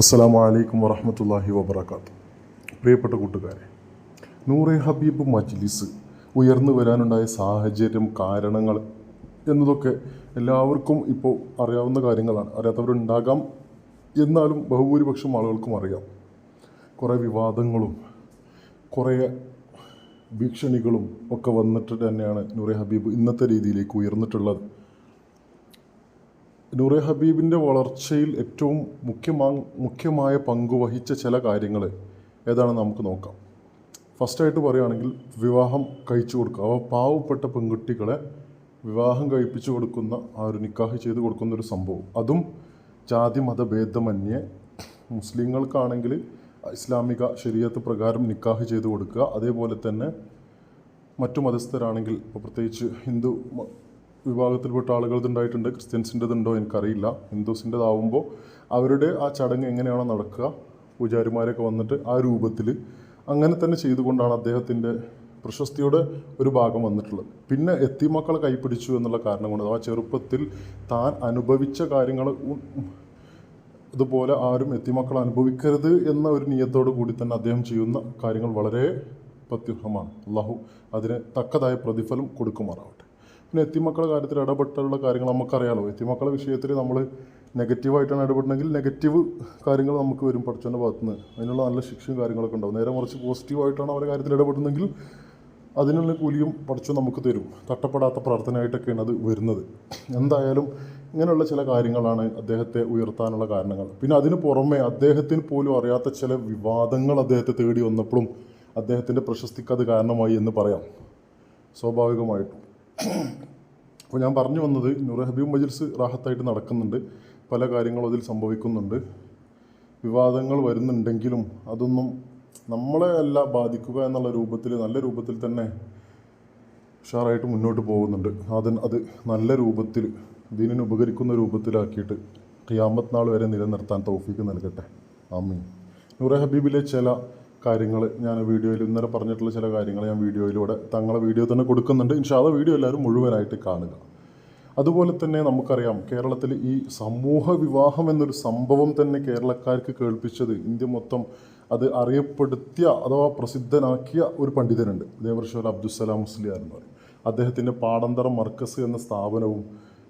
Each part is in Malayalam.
അസ്സാം വലൈക്കും വറഹമത്തല്ലാഹി വബർക്കാത്തു പ്രിയപ്പെട്ട കൂട്ടുകാരെ നൂറെ ഹബീബ് മജ്ലിസ് ഉയർന്നു വരാനുണ്ടായ സാഹചര്യം കാരണങ്ങൾ എന്നതൊക്കെ എല്ലാവർക്കും ഇപ്പോൾ അറിയാവുന്ന കാര്യങ്ങളാണ്. അറിയാത്തവരുണ്ടാകാം എന്നാലും ബഹുഭൂരിപക്ഷം ആളുകൾക്കും അറിയാം. കുറേ വിവാദങ്ങളും കുറേ ഭീഷണികളും ഒക്കെ വന്നിട്ട് തന്നെയാണ് നൂറെ ഹബീബ് ഇന്നത്തെ രീതിയിലേക്ക് ഉയർന്നിട്ടുള്ളത്. നൂറെ ഹബീബിന്റെ വളർച്ചയിൽ ഏറ്റവും മുഖ്യമാ മുഖ്യമായ പങ്ക് വഹിച്ച ചില കാര്യങ്ങൾ ഏതാണെന്ന് നമുക്ക് നോക്കാം. ഫസ്റ്റായിട്ട് പറയുകയാണെങ്കിൽ വിവാഹം കഴിച്ചു കൊടുക്കുക. അവ പാവപ്പെട്ട പെൺകുട്ടികളെ വിവാഹം കഴിപ്പിച്ചു കൊടുക്കുന്ന ആ ഒരു നിക്കാഹ് ചെയ്ത് കൊടുക്കുന്ന ഒരു സംഭവം. അതും ജാതി മതഭേദമന്യേ മുസ്ലിങ്ങൾക്കാണെങ്കിൽ ഇസ്ലാമിക ശരീരത്ത് പ്രകാരം നിക്കാഹ് ചെയ്ത് കൊടുക്കുക. അതേപോലെ തന്നെ മറ്റു മതസ്ഥരാണെങ്കിൽ ഇപ്പോൾ പ്രത്യേകിച്ച് ഹിന്ദു വിഭാഗത്തിൽപ്പെട്ട ആളുകളത് ഉണ്ടായിട്ടുണ്ട് ക്രിസ്ത്യൻസിന്റെതുണ്ടോ എനിക്കറിയില്ല. ഹിന്ദുസിന്റെതാവുമ്പോൾ അവരുടെ ആ ചടങ്ങ് എങ്ങനെയാണോ നടക്കുക പൂജാരിമാരൊക്കെ വന്നിട്ട് ആ രൂപത്തിൽ അങ്ങനെ തന്നെ ചെയ്തുകൊണ്ടാണ് അദ്ദേഹത്തിന്റെ പ്രശസ്തിയുടെ ഒരു ഭാഗം വന്നിട്ടുള്ളത്. പിന്നെ എത്തിമക്കളെ കൈപ്പിടിച്ചു എന്നുള്ള കാരണം കൊണ്ട് ആ ചെറുപ്പത്തിൽ താൻ അനുഭവിച്ച കാര്യങ്ങൾ അതുപോലെ ആരും എത്തിമക്കൾ അനുഭവിക്കരുത് എന്ന ഒരു നിയത്തോടു കൂടി തന്നെ അദ്ദേഹം ചെയ്യുന്ന കാര്യങ്ങൾ വളരെ പ്രത്യുഹമാണ്. അള്ളാഹു അതിന് തക്കതായ പ്രതിഫലം കൊടുക്കുമാറാവട്ടെ. പിന്നെ എത്തിമക്കളുടെ കാര്യത്തിൽ ഇടപെട്ടുള്ള കാര്യങ്ങൾ നമുക്കറിയാലോ. എത്തിമക്കളെ വിഷയത്തിൽ നമ്മൾ നെഗറ്റീവായിട്ടാണ് ഇടപെടണമെങ്കിൽ നെഗറ്റീവ് കാര്യങ്ങൾ നമുക്ക് വരും പഠിച്ചവന്റെ ഭാഗത്തുനിന്ന്. അതിനുള്ള നല്ല ശിക്ഷയും കാര്യങ്ങളൊക്കെ ഉണ്ടാവും. നേരെ മറിച്ച് പോസിറ്റീവായിട്ടാണ് അവരുടെ കാര്യത്തിൽ ഇടപെടുന്നെങ്കിൽ അതിനുള്ള കൂലിയും പഠിച്ചു നമുക്ക് തരും. തട്ടപ്പെടാത്ത പ്രാർത്ഥനയായിട്ടൊക്കെയാണ് അത് വരുന്നത്. എന്തായാലും ഇങ്ങനെയുള്ള ചില കാര്യങ്ങളാണ് അദ്ദേഹത്തെ ഉയർത്താനുള്ള കാരണങ്ങൾ. പിന്നെ അതിന് പുറമെ അദ്ദേഹത്തിന് പോലും അറിയാത്ത ചില വിവാദങ്ങൾ അദ്ദേഹത്തെ തേടി വന്നപ്പോഴും അദ്ദേഹത്തിന്റെ പ്രശസ്തിക്ക് അത് കാരണമായി എന്ന് പറയാം. സ്വാഭാവികമായിട്ടും. അപ്പോൾ ഞാൻ പറഞ്ഞു വന്നത് നൂറ് ഹബീബ് മജിൽസ് റാഹത്തായിട്ട് നടക്കുന്നുണ്ട്. പല കാര്യങ്ങളും അതിൽ സംഭവിക്കുന്നുണ്ട്. വിവാദങ്ങൾ വരുന്നുണ്ടെങ്കിലും അതൊന്നും നമ്മളെ അല്ല ബാധിക്കുക എന്നുള്ള രൂപത്തിൽ നല്ല രൂപത്തിൽ തന്നെ ഉഷാറായിട്ട് മുന്നോട്ട് പോകുന്നുണ്ട്. അതിന് അത് നല്ല രൂപത്തിൽ ദീനിന് ഉപകരിക്കുന്ന രൂപത്തിലാക്കിയിട്ട് ഖിയാമത്ത് നാൾ വരെ നിലനിർത്താൻ തൗഫീക്ക് നൽകട്ടെ. ആമീൻ. നൂറെ ഹബീബിലെ ചില കാര്യങ്ങൾ ഞാൻ വീഡിയോയിൽ ഇന്നലെ പറഞ്ഞിട്ടുള്ള ചില കാര്യങ്ങൾ ഞാൻ വീഡിയോയിലൂടെ തങ്ങളെ വീഡിയോ തന്നെ കൊടുക്കുന്നുണ്ട്. ഇൻഷാല്ല വീഡിയോ എല്ലാവരും മുഴുവനായിട്ട് കാണുക. അതുപോലെ തന്നെ നമുക്കറിയാം കേരളത്തിൽ ഈ സമൂഹ വിവാഹം എന്നൊരു സംഭവം തന്നെ കേരളക്കാർക്ക് കേൾപ്പിച്ചത് ഇന്ത്യ മൊത്തം അത് അറിയപ്പെടുത്തിയ അഥവാ പ്രസിദ്ധനാക്കിയ ഒരു പണ്ഡിതനുണ്ട്. ദേവർഷോൽ അബ്ദുസലാം മുസ്ലിയാർ എന്ന് പറയും. അദ്ദേഹത്തിന്റെ പാടന്തറ മർക്കസ് എന്ന സ്ഥാപനവും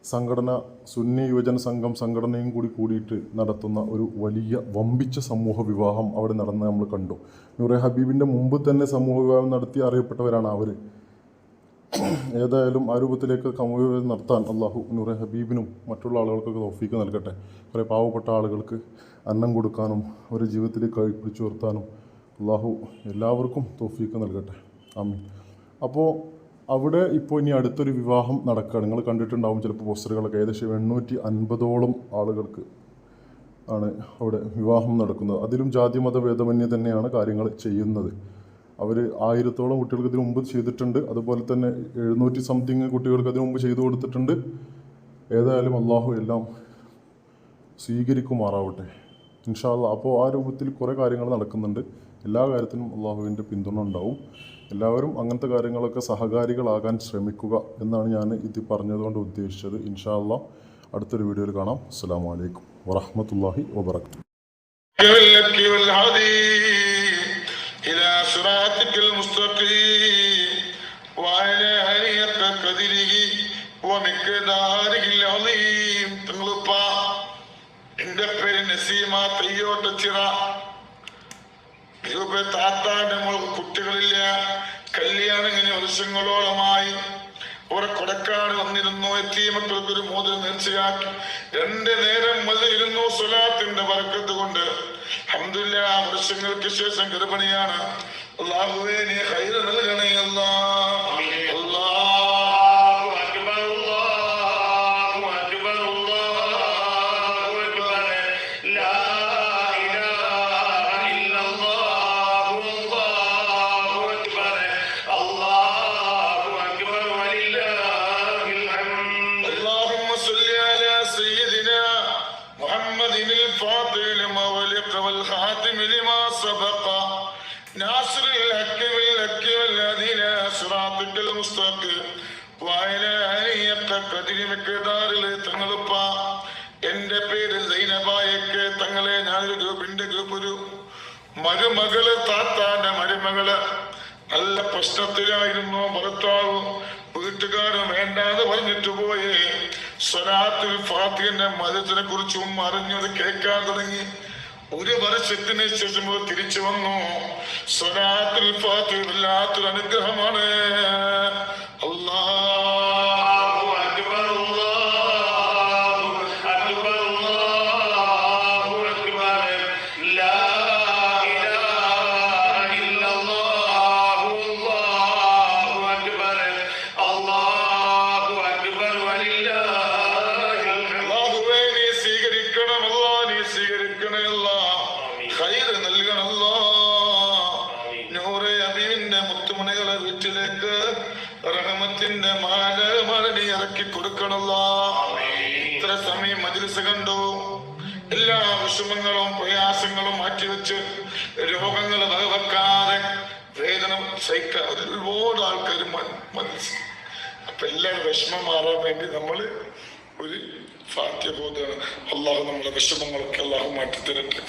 സംഘടന സുന്നി യുവജന സംഘം സംഘടനയും കൂടി കൂടിയിട്ട് നടത്തുന്ന ഒരു വലിയ വമ്പിച്ച സമൂഹ വിവാഹം അവിടെ നടന്ന് നമ്മൾ കണ്ടു. നൂറെ ഹബീബിന്റെ മുമ്പ് തന്നെ സമൂഹ വിവാഹം നടത്തി അറിയപ്പെട്ടവരാണ് അവർ ഏതായാലും ആ രൂപത്തിലേക്ക് കമുവിൽ നടത്താൻ അള്ളാഹു നൂറെ ഹബീബിനും മറ്റുള്ള ആളുകൾക്കൊക്കെ തോഫീക്ക് നൽകട്ടെ. കുറേ പാവപ്പെട്ട ആളുകൾക്ക് അന്നം കൊടുക്കാനും അവരുടെ ജീവിതത്തിൽ കഴിപ്പിച്ചു നിർത്താനും അള്ളാഹു എല്ലാവർക്കും തോഫീക്ക് നൽകട്ടെ. ആമീൻ. അപ്പോൾ അവിടെ ഇപ്പോൾ ഇനി അടുത്തൊരു വിവാഹം നടക്കുക നിങ്ങൾ കണ്ടിട്ടുണ്ടാവും ചിലപ്പോൾ പോസ്റ്ററുകളൊക്കെ. ഏകദേശം എണ്ണൂറ്റി അൻപതോളം ആളുകൾക്ക് ആണ് അവിടെ വിവാഹം നടക്കുന്നത്. അതിലും ജാതി മത ഭേദമന്യേ തന്നെയാണ് കാര്യങ്ങൾ ചെയ്യുന്നത്. അവർ ആയിരത്തോളം കുട്ടികൾക്ക് ഇതിനു മുമ്പ് ചെയ്തിട്ടുണ്ട്. അതുപോലെ തന്നെ എഴുന്നൂറ്റി സംതിങ് കുട്ടികൾക്ക് അതിനു മുമ്പ് ചെയ്തു കൊടുത്തിട്ടുണ്ട്. ഏതായാലും അള്ളാഹു എല്ലാം സ്വീകരിക്കുമാറാവട്ടെ. ഇൻഷാല്ല അപ്പോൾ ആ രൂപത്തിൽ കുറേ കാര്യങ്ങൾ നടക്കുന്നുണ്ട് എല്ലാ കാര്യത്തിനും അള്ളാഹുവിൻ്റെ പിന്തുണ ഉണ്ടാവും എല്ലാവരും അങ്ങനത്തെ കാര്യങ്ങളൊക്കെ സഹകാരികളാകാൻ ശ്രമിക്കുക എന്നാണ് ഞാൻ ഇത് പറഞ്ഞതുകൊണ്ട് ഉദ്ദേശിച്ചത് ഇൻഷാല്ല അടുത്തൊരു വീഡിയോയിൽ കാണാം അസ്സാം വലൈക്കും വറഹമത്തല്ലാഹി വബർക്കാത്തു لك والهدي إلى صراطك المستقيم وعلى آلك قدره ومقداره العظيم തങ്ങളുപ്പ എന്റെ പേര് നസീമ തയ്യോട്ടച്ചിറ രൂപ നമ്മൾ മോൾക്ക് കുട്ടികളില്ല. കല്യാണം ഇങ്ങനെ വർഷങ്ങളോളമായി. ഓരോ കൊടക്കാട് വന്നിരുന്നു എത്തിയമക്കൾക്ക് ഒരു മോതിരം നേർച്ചയാക്കി. രണ്ട് നേരം മതിയിരുന്നു സ്വലാത്തിന്റെ വറക്കത്ത് കൊണ്ട്. അഹമ്മദില്ല വർഷങ്ങൾക്ക് ശേഷം ഗർഭിണിയാണ്. അള്ളാഹുവേ നീ ഹൈറ محمد الفاضل لما ولق والخاتم لما سبق ناصر الحق بالحق والذي لا صراطك المستقيم وعلى آله حق قدر مقدار തങ്ങളുപ്പ എന്റെ പേര് സൈനബായക്ക് തങ്ങളെ ഞാനൊരു ഗ്രൂപ്പിന്റെ ഗ്രൂപ്പ് ഒരു മരുമകള് താത്താന്റെ മരുമകള് നല്ല പ്രശ്നത്തിലായിരുന്നു ഭർത്താവ് വീട്ടുകാരും വേണ്ടാതെ പറഞ്ഞിട്ട് പോയി സ്വലാത്തുൽ ഫാത്തിഹിന്റെ മതത്തിനെ കുറിച്ചും അറിഞ്ഞത് കേൾക്കാൻ തുടങ്ങി. ഒരു വർഷത്തിന് ശേഷം തിരിച്ചു വന്നു. സ്വലാത്തുൽ ഫാത്തിഹ് അനുഗ്രഹമാണ്. സ്വീകരിക്കണേ അല്ലാ ഖൈർ നൽകണം അല്ലാ നൂറെ അബീവിന്റെ മുത്തുമണികളെ വീട്ടിലേക്ക് റഹമത്തിന്റെ മാല മരണി ഇറക്കി കൊടുക്കണല്ല ഇത്ര സമയം മജിലിസ് കണ്ടു. എല്ലാ വിഷമങ്ങളും പ്രയാസങ്ങളും മാറ്റിവെച്ച് രോഗങ്ങൾ വകവെക്കാതെ വേദന സഹിക്കാൻ ഒരുപാട് ആൾക്കാർ മനസ്സിൽ അപ്പൊ എല്ലാവരും വിഷമം മാറാൻ വേണ്ടി നമ്മൾ ഒരു ഫാത്യബോധമാണ് അള്ളാഹു നമ്മുടെ വിഷമങ്ങളൊക്കെ അള്ളാഹു മാറ്റി തരട്ടെ